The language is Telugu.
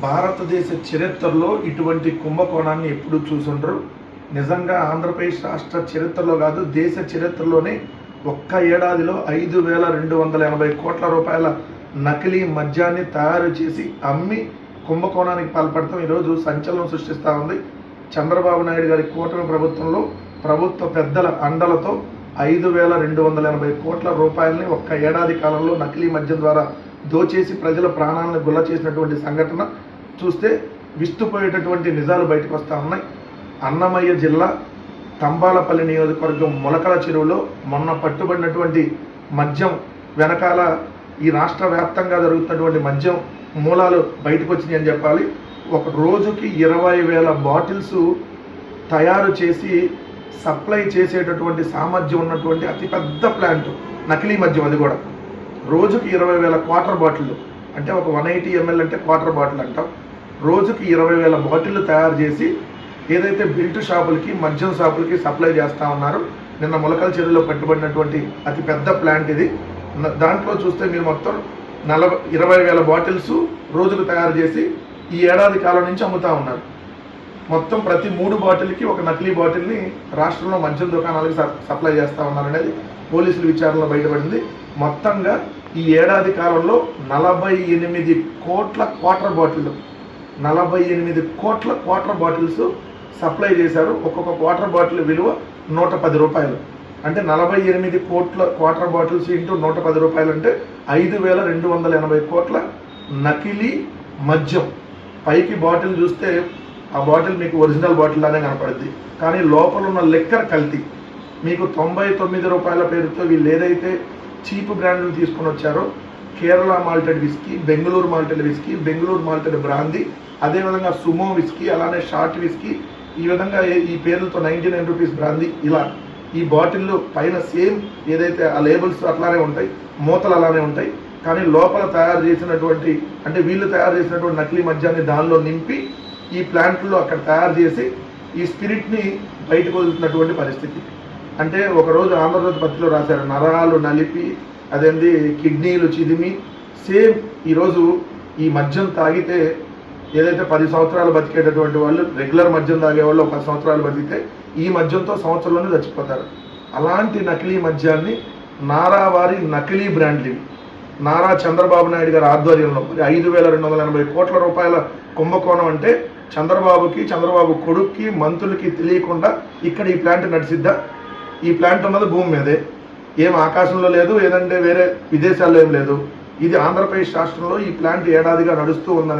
భారతదేశ చరిత్రలో ఇటువంటి కుంభకోణాన్ని ఎప్పుడు చూసుండరు. నిజంగా ఆంధ్రప్రదేశ్ రాష్ట్ర చరిత్రలో కాదు దేశ చరిత్రలోనే ఒక్క ఏడాదిలో ఐదు వేల రెండు వందల ఎనభై కోట్ల రూపాయల నకిలీ మద్యాన్ని తయారు చేసి అమ్మి కుంభకోణానికి పాల్పడటం ఈరోజు సంచలనం సృష్టిస్తూ ఉంది. చంద్రబాబు నాయుడు గారి కూటమి ప్రభుత్వంలో ప్రభుత్వ పెద్దల అండలతో ఐదు వేల రెండు వందల ఎనభై కోట్ల రూపాయలని ఒక్క ఏడాది కాలంలో నకిలీ మద్యం ద్వారా దోచేసి ప్రజల ప్రాణాలను గుల్ల చేసినటువంటి సంఘటన చూస్తే విస్తుపోయేటటువంటి నిజాలు బయటకు వస్తూ ఉన్నాయి. అన్నమయ్య జిల్లా తంబాలపల్లి నియోజకవర్గం మొలకల చెరువులో మొన్న పట్టుబడినటువంటి మద్యం వెనకాల ఈ రాష్ట్ర వ్యాప్తంగా జరుగుతున్నటువంటి మద్యం మూలాలు బయటకు వచ్చినాయి అని చెప్పాలి. ఒక రోజుకి ఇరవై వేల బాటిల్స్ తయారు చేసి సప్లై చేసేటటువంటి సామర్థ్యం ఉన్నటువంటి అతిపెద్ద ప్లాంట్ నకిలీ మద్యం అది కూడా. రోజుకి ఇరవై వేల క్వార్టర్ బాటిల్ అంటే ఒక వన్ ఎయిటీ ఎంఎల్ అంటే క్వార్టర్ బాటిల్ అంటాం. రోజుకి ఇరవై వేల బాటిల్ తయారు చేసి ఏదైతే బిల్ట్ షాపులకి మద్యం షాపులకి సప్లై చేస్తూ ఉన్నారు నిన్న మొలకల చెరువులో పెట్టుబడినటువంటి అతి పెద్ద ప్లాంట్ ఇది. దాంట్లో చూస్తే మీరు మొత్తం నలభై ఇరవై వేల బాటిల్స్ రోజుకు తయారు చేసి ఈ ఏడాది కాలం నుంచి అమ్ముతా ఉన్నారు. మొత్తం ప్రతి మూడు బాటిల్కి ఒక నకిలీ బాటిల్ని రాష్ట్రంలో మద్యం దుకాణాలకు సప్లై చేస్తా ఉన్నారనేది పోలీసులు పోలీసుల విచారణలో బయటపడింది. మొత్తంగా ఈ ఏడాది కాలంలో నలభై ఎనిమిది కోట్ల క్వార్టర్ బాటిల్ నలభై ఎనిమిది కోట్ల క్వార్టర్ బాటిల్స్ సప్లై చేశారు. ఒక్కొక్క క్వార్టర్ బాటిల్ విలువ నూట పది రూపాయలు. అంటే నలభై ఎనిమిది కోట్ల క్వార్టర్ బాటిల్స్ ఇంటూ నూట పది రూపాయలు అంటే ఐదు వేల రెండు వందల ఎనభై కోట్ల నకిలీ మద్యం. పైకి బాటిల్ చూస్తే ఆ బాటిల్ మీకు ఒరిజినల్ బాటిల్ లానే కనపడుద్ది. కానీ లోపల ఉన్న లెక్కర్ కల్తీ. మీకు తొంభై తొమ్మిది రూపాయల పేరుతో వీళ్ళు ఏదైతే చీప్ బ్రాండ్లు తీసుకొని వచ్చారో. Kerala malted whisky Bengaluru malted whisky Bengaluru malted brandy అదేవిధంగా సుమో విస్కీ అలానే షార్ట్ విస్కీ ఈ విధంగా ఈ పేర్లతో నైంటీ నైన్ రూపీస్ బ్రాందీ ఇలా ఈ బాటిల్లో పైన సేమ్ ఏదైతే ఆ లేబుల్స్ అట్లానే ఉంటాయి మూతలు అలానే ఉంటాయి. కానీ లోపల తయారు చేసినటువంటి అంటే వీళ్ళు తయారు చేసినటువంటి నకిలీ మద్యాన్ని దానిలో నింపి ఈ ప్లాంట్లో అక్కడ తయారు చేసి ఈ స్పిరిట్ని బయటకు వదులుతున్నటువంటి పరిస్థితి. అంటే ఒకరోజు ఆంధ్రజ్యోతి పత్రికలో రాశారు నరాలు నలిపి అదేంది కిడ్నీలు చిదిమి. సేమ్ ఈరోజు ఈ మద్యం తాగితే ఏదైతే పది సంవత్సరాలు బతికేటటువంటి వాళ్ళు రెగ్యులర్ మద్యం తాగే వాళ్ళు ఒక పది సంవత్సరాలు బతికితే ఈ మద్యంతో సంవత్సరంలోనే చచ్చిపోతారు. అలాంటి నకిలీ మద్యాన్ని నారా వారి నకిలీ బ్రాండ్లు నారా చంద్రబాబు నాయుడు గారి ఆధ్వర్యంలో ఐదు వేల రెండు వందల ఎనభై కోట్ల రూపాయల కుంభకోణం అంటే చంద్రబాబుకి చంద్రబాబు కొడుక్కి మంత్రులకి తెలియకుండా ఇక్కడ ఈ ప్లాంట్ నడిచిద్దా? ఈ ప్లాంట్ ఉన్నది భూమి మీదే. ఏం ఆకాశంలో లేదు ఏదంటే వేరే విదేశాల్లో ఏం లేదు. ఇది ఆంధ్రప్రదేశ్ రాష్ట్రంలో ఈ ప్లాంట్ ఏడాదిగా నడుస్తూ ఉందని